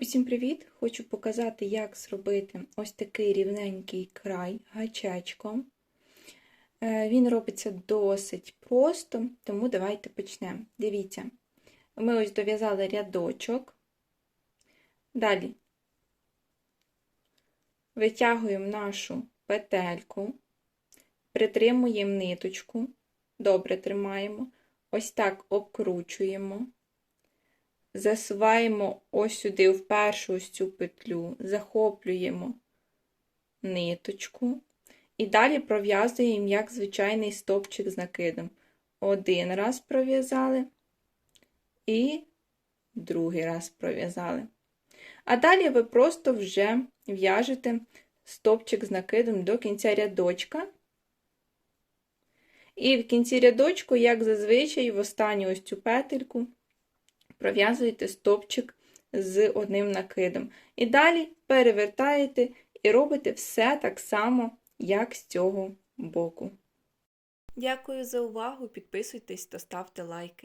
Усім привіт! Хочу показати, як зробити ось такий рівненький край гачечком. Е, Він робиться досить просто, тому давайте почнемо. Дивіться, ми ось дов'язали рядочок. Далі витягуємо нашу петельку, притримуємо ниточку, добре тримаємо, ось так обкручуємо. Засуваємо ось сюди в першу ось цю петлю, захоплюємо ниточку і далі пров'язуємо як звичайний стовпчик з накидом. Один раз пров'язали і другий раз пров'язали. А далі ви просто вже в'яжете стовпчик з накидом до кінця рядочка. І в кінці рядочку, як зазвичай, в останню ось цю петельку пров'язуєте стовпчик з одним накидом. І далі перевертаєте і робите все так само, як з цього боку. Дякую за увагу! Підписуйтесь та ставте лайки.